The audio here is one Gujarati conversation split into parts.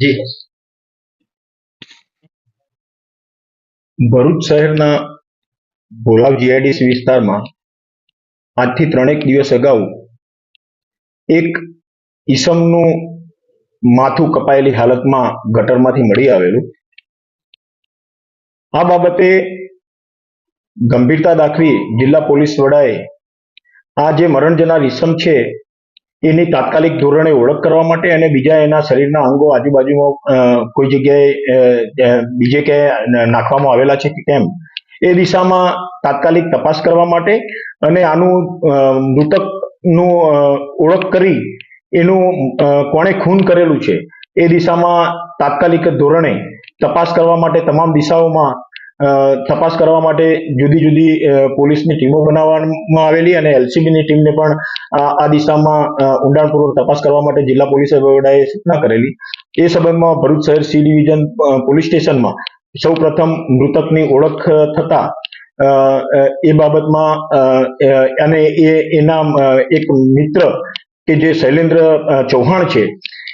જી. ભરૂચ શહેરના ભોલાવ જીઆઈડીસી વિસ્તારમાં આજથી ત્રણેક દિવસ અગાઉ એક ઈસમનું માથું કપાયેલી હાલતમાં ગટરમાંથી મળી આવેલું. આ બાબતે ગંભીરતા દાખવી જિલ્લા પોલીસ વડાએ આ જે મરણ જનાર ઈસમ છે એની તાત્કાલિક ધોરણે ઓળખ કરવા માટે અને બીજા એના શરીરના અંગો આજુબાજુમાં કોઈ જગ્યાએ બીજે ક્યાંય નાખવામાં આવેલા છે કે કેમ? એ દિશામાં તાત્કાલિક તપાસ કરવા માટે અને આનું મૃતકનું ઓળખ કરી એનું કોણે ખૂન કરેલું છે એ દિશામાં તાત્કાલિક ધોરણે તપાસ કરવા માટે તમામ દિશાઓમાં તપાસ કરવા માટે જુદી જુદી પોલીસની ટીમો બનાવવામાં આવેલી અને એલસીબીની ટીમને પણ આ દિશામાં ઊંડાણપૂર્વક તપાસ કરવા માટે જિલ્લા પોલીસ વડાએ સૂચના કરેલી. એ સંબંધમાં ભરૂચ શહેર સી ડિવિઝન પોલીસ સ્ટેશનમાં સૌ પ્રથમ મૃતકની ઓળખ થતા એ બાબતમાં અને એ, એના એક મિત્ર કે જે શૈલેન્દ્ર ચૌહાણ છે,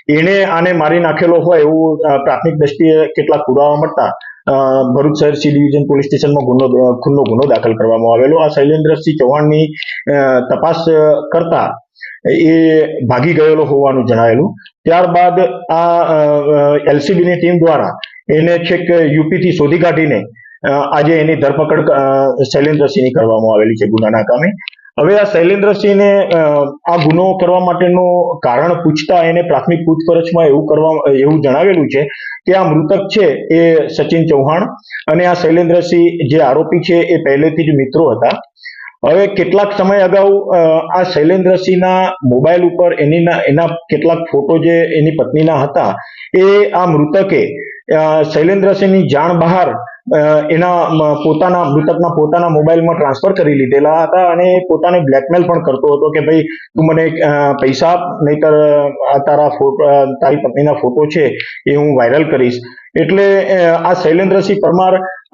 એણે આને મારી નાખેલો હોય એવું પ્રાથમિક દ્રષ્ટિએ કેટલાક પુરાવા મળતા ભરૂચ શહેર સી ડિવિઝન પોલીસ સ્ટેશનમાં ગુનો ખૂનનો ગુનો દાખલ કરવામાં આવેલો. આ શૈલેન્દ્રસિંહ ચૌહાણની તપાસ કરતા એ ભાગી ગયેલો હોવાનું જણાયેલું. ત્યારબાદ આ એલસીબીની ટીમ દ્વારા એને છેક યુપીથી શોધી કાઢીને આજે એની ધરપકડ શૈલેન્દ્રસિંહની કરવામાં આવેલી છે ગુનાના કામે. હવે આ શૈલેન્દ્રસિંહને આ ગુનો કરવા માટેનું કારણ પૂછતા એને પ્રાથમિક પૂછપરછમાં એવું કરવા, એવું જણાવેલું છે કે આ મૃતક છે એ સચિન ચૌહાણ અને આ શૈલેન્દ્રસિંહ જે આરોપી છે એ પહેલેથી જ મિત્રો હતા. હવે કેટલાક સમય અગાઉ આ શૈલેન્દ્રસિંહના મોબાઈલ ઉપર એની એના કેટલાક ફોટો જે એની પત્નીના હતા એ આ મૃતકે શૈલેન્દ્રસિંહની જાણ બહાર એના પોતાના, મૃતકના પોતાના મોબાઈલમાં ટ્રાન્સફર કરી લીધેલા હતા અને પોતાને બ્લેકમેલ પણ કરતો હતો કે ભાઈ તું મને પૈસા આપ, નહીતર તારા ફોટો તારી પત્નીના ફોટો છે એ હું વાયરલ કરીશ. એટલે આ શૈલેન્દ્રસિંહ પરમાર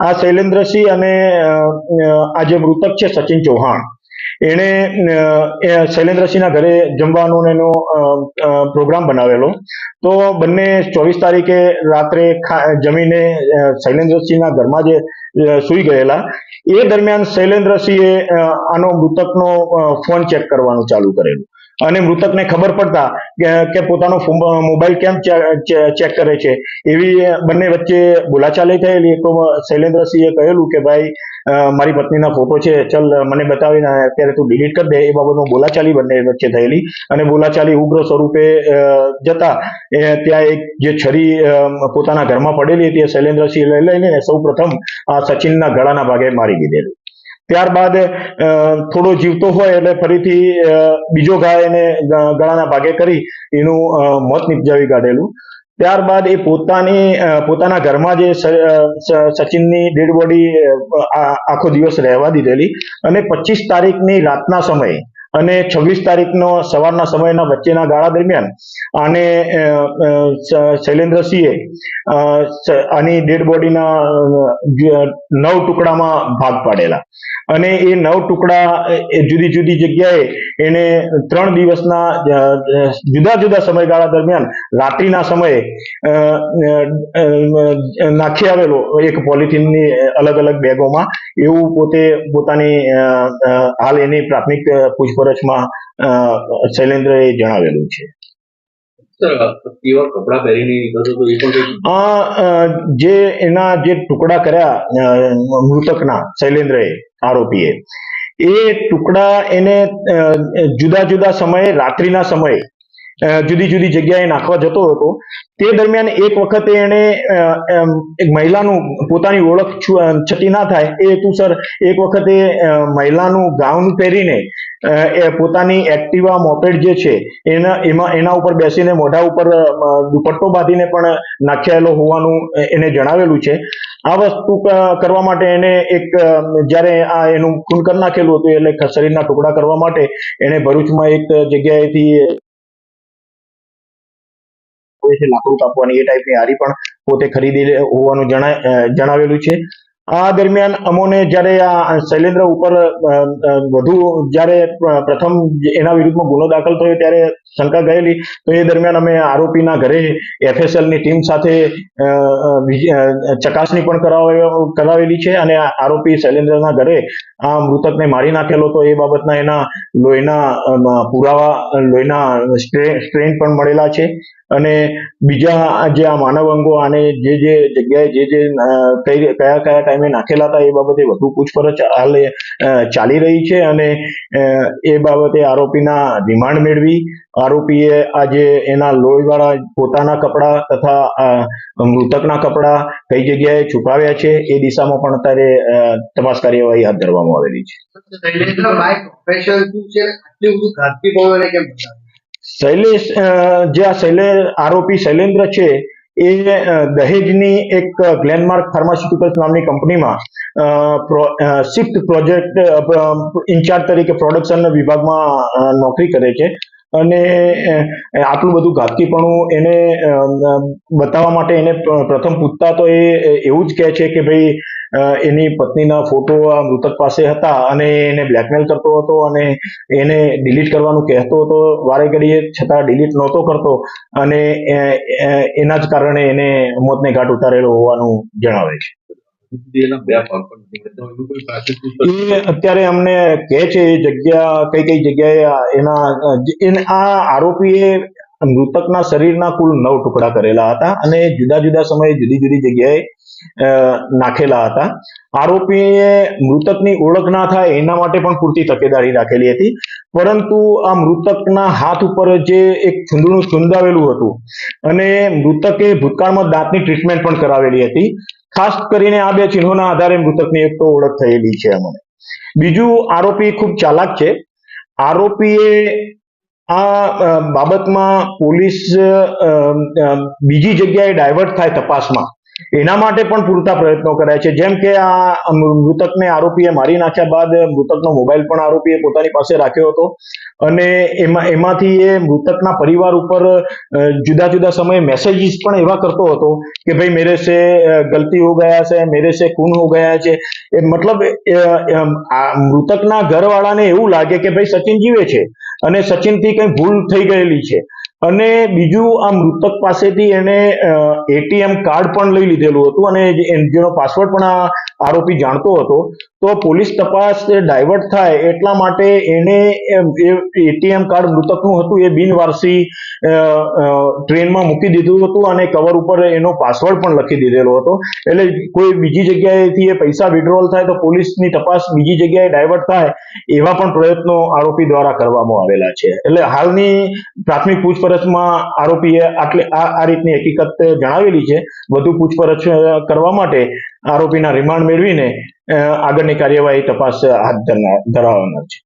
આ શૈલેન્દ્રસિંહ અને આ જે મૃતક છે સચિન ચૌહાણ, એણે શૈલેન્દ્રસિંહના ઘરે જમવાનો એનો પ્રોગ્રામ બનાવેલો. તો બંને ચોવીસ તારીખે રાત્રે જમીને શૈલેન્દ્રસિંહના ઘરમાં જે સૂઈ ગયેલા. એ દરમિયાન શૈલેન્દ્રસિંહે આનો મૃતકનો ફોન ચેક કરવાનું ચાલુ કરેલું. અને મૃતકને ખબર પડતા કે પોતાનો મોબાઈલ કેમ ચેક કરે છે. એવી બંને વચ્ચે બોલાચાલી થયેલી. તો શૈલેન્દ્રસિંહે કહેલું કે, ભાઈ મારી પત્નીના ફોટો છે, ચલ, મને બતાવીને અત્યારે તું ડિલીટ કરી દે. એ બાબતમાં બોલાચાલી બંને વચ્ચે થયેલી. અને બોલાચાલી ઉગ્ર સ્વરૂપે જતા ત્યાં એક જે છરી પોતાના ઘરમાં પડેલી હતી એ શૈલેન્દ્રસિંહ લઈ લઈને સૌ પ્રથમ આ સચિનના ગળાના ભાગે મારી દીધેલું. ત્યારબાદ થોડો જીવતો હોય એટલે ફરીથી બીજો ગાય એને ગળાના ભાગે કરી એનું મોત નિપજાવી કાઢેલું. ત્યારબાદ એ પોતાની પોતાના ઘરમાં જે સચિનની ડેડ બોડી આખો દિવસ રહેવા દીધેલી અને પચીસ તારીખની રાતના સમયે અને છવ્વીસ તારીખનો સવારના સમયના વચ્ચેના ગાળા દરમિયાન આને શૈલેન્દ્રસિંહે આની ડેડ બોડીના નવ ટુકડામાં ભાગ પાડેલા. અને એ નવ ટુકડા જુદી જુદી જગ્યાએ એને ત્રણ દિવસના જુદા જુદા સમયગાળા દરમિયાન રાત્રિના સમયે નાખી આવેલો એક પોલિથીનની અલગ અલગ બેગોમાં એવું પોતે પોતાની હાલ એની પ્રાથમિક પૂછપરછમાં શૈલેન્દ્રએ જણાવેલું છે. જે એના જે ટુકડા કર્યા મૃતકના શૈલેન્દ્રએ આરોપીએ એ ટુકડા એને જુદા જુદા સમયે રાત્રિના સમયે જુદી જુદી જગ્યાએ નાખવા જતો હતો. તે દરમિયાન એક વખતે એને એક મહિલાનું પોતાની ઓળખ છતી ના થાય. એ હેતુસર એક વખતે મહિલાનું ગાઉન પહેરીને એ પોતાની એક્ટિવા મોપેડ જે છે, એના, એમાં, એના ઉપર બેસીને મોઢા ઉપર દુપટ્ટો બાંધીને પણ નાખ્યાયેલો હોવાનું એને જણાવેલું છે. આ વસ્તુ કરવા માટે એને એક જ્યારે આ એનું ખૂન કરી નાખેલું હતું, એટલે શરીરના ટુકડા કરવા માટે એને ભરૂચમાં એક જગ્યાએથી હોય છે, લાકડું કાપવાની એ ટાઈપની હારી પણ પોતે ખરીદી હોવાનું જણાવેલું છે. આ દરમિયાન અમોને જ્યારે આ શૈલેન્દ્ર ઉપર વધુ જ્યારે પ્રથમ એના વિરુદ્ધમાં ગુનો દાખલ થયો ત્યારે શંકા ગયેલી, તો એ દરમિયાન અમે આરોપીના ઘરે એફએસએલની ટીમ સાથે ચકાસણી પણ કરાવે- કરાવેલી છે અને આરોપી શૈલેન્દ્રના ઘરે આ મૃતકને મારી નાખેલો, તો એ બાબતના એના લોહીના પુરાવા, લોહીના સ્ટ્રે- સ્ટ્રેન પણ મળેલા છે. અને બીજા જે આ માનવ અંગો આને જે જે જગ્યાએ જે જે કયા કયા ટાઈમે નાખેલા હતા એ બાબતે વધુ પૂછપરછ હાલ ચાલી રહી છે અને એ બાબતે આરોપીના રિમાન્ડ મેળવી. આરોપીએ આજે એના લોહીવાળા પોતાના કપડાં તથા મૃતકના કપડાં કઈ જગ્યાએ છુપાવ્યા છે એ દિશામાં પણ અત્યારે તપાસ કાર્યવાહી હાથ ધરવામાં આવેલી છે. શૈલેષ જે આ શૈલે, આરોપી શૈલેન્દ્ર છે, એ દહેજની એક ગ્લેનમાર્ક ફાર્માસ્યુટિકલ્સ નામની કંપનીમાં શિફ્ટ પ્રોજેક્ટ ઇન્ચાર્જ તરીકે પ્રોડક્શન વિભાગમાં નોકરી કરે છે. અને આટલું બધું ઘાતકીપણું એને બતાવવા માટે એને પ્રથમ પૂછતા તો એ એવું જ કહે છે કે ભાઈ એની પત્નીના ફોટો આ મૃતક પાસે હતા અને એને બ્લેકમેલ કરતો હતો અને એને ડિલીટ કરવાનું કહેતો હતો. વારે ઘડીએ છતાં ડિલીટ નહોતો કરતો અને એના જ કારણે એને મોતને ઘાટ ઉતારેલો હોવાનું જણાવે છે. એ અત્યારે અમને કહે છે એ જગ્યા કઈ કઈ જગ્યાએ એના આ આરોપીએ મૃતકના શરીરના કુલ નવ ટુકડા કરેલા હતા અને જુદા જુદા સમયે જુદી જુદી જગ્યાએ નાખેલા હતા. આરોપીએ મૃતકની ઓળખ ના થાય એના માટે પણ પૂરતી તકેદારી રાખેલી હતી. પરંતુ આ મૃતકના હાથ ઉપર જે એક છૂંદણું ચૂંદાવેલું હતું અને મૃતકે ભૂતકાળમાં દાંતની ટ્રીટમેન્ટ પણ કરાવેલી હતી. ખાસ કરીને આ બે ચિહ્નોના આધારે મૃતકની એક તો ઓળખ થયેલી છે અમને. બીજું આરોપી ખૂબ ચાલાક છે. આરોપીએ આ બાબતમાં પોલીસ બીજી જગ્યાએ ડાયવર્ટ થાય તપાસમાં. એના માટે પણ પૂરતા પ્રયત્નો કર્યા છે. જેમ કે આ મૃતકને આરોપીએ મારી નાખ્યા બાદ મૃતકનો મોબાઈલ પણ આરોપીએ પોતાની પાસે રાખ્યો હતો. અને એમાં, એમાંથી એ મૃતકના પરિવાર ઉપર જુદા જુદા સમયે મેસેજીસ પણ એવા કરતો હતો કે ભાઈ મેરે સે ગલતી હો ગયા છે, મેરે સે ખૂન હો ગયા છે. એ મતલબ મૃતકના ઘરવાળાને એવું લાગે કે ભાઈ સચિન જીવે છે. અને સચિનથી કંઈ ભૂલ થઈ ગયેલી છે. અને બીજું આ મૃતક પાસેથી એને એટીએમ કાર્ડ પણ લઈ લીધેલું હતું અને જેનો પાસવર્ડ પણ આ આરોપી જાણતો હતો. તો પોલીસ તપાસ ડાયવર્ટ થાય એટલા માટે એને એટીએમ કાર્ડ મૃતકનું હતું એ બિનવારસી ટ્રેનમાં મૂકી દીધું હતું અને કવર ઉપર એનો પાસવર્ડ પણ લખી દીધેલો હતો. એટલે કોઈ બીજી જગ્યાએથી એ પૈસા વિડ્રોલ થાય તો પોલીસની તપાસ બીજી જગ્યાએ ડાયવર્ટ થાય, એવા પણ પ્રયત્નો આરોપી દ્વારા કરવામાં આવેલા છે. એટલે હાલની પ્રાથમિક પૂછપરછમાં આરોપીએ આટલી, આ રીતની હકીકત જણાવેલી છે. વધુ પૂછપરછ કરવા માટે આરોપીના રિમાન્ડ મેળવીને આગળની કાર્યવાહી તપાસ હાથ ધરનાર છે.